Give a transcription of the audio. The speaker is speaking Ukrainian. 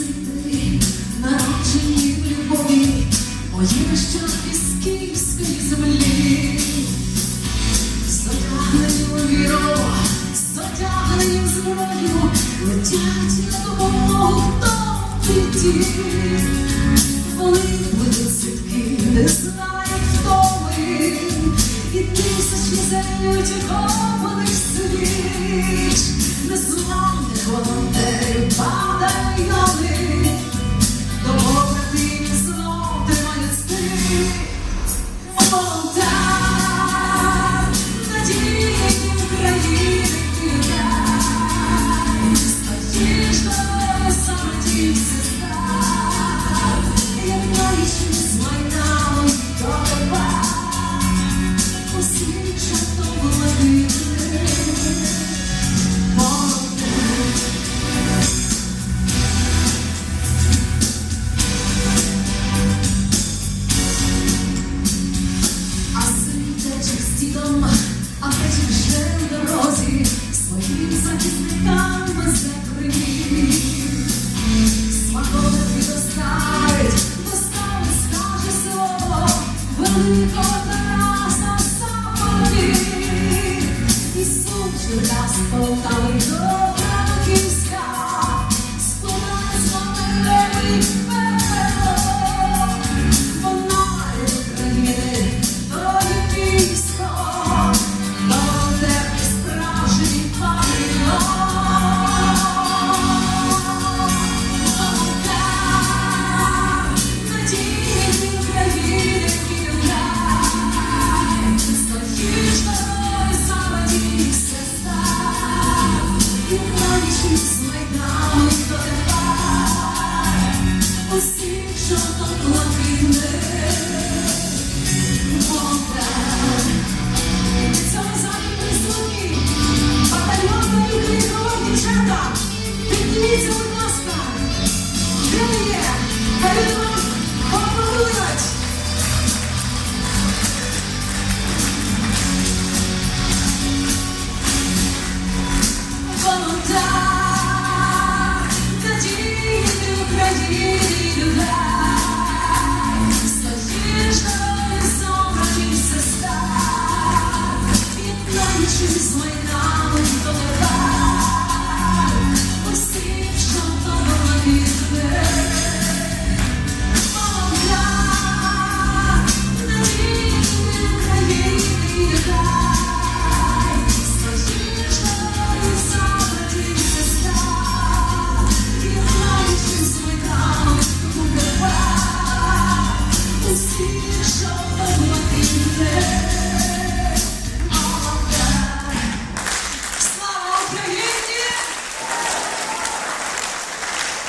сини, народжені в любові, мої нащадки з землі, затягненням віро, затягненням зброю, летять на допомогу хто біді. Вони будуть свідки, не знають, хто ми, і тисячі зелють кованих. to з що до тепер, усіх.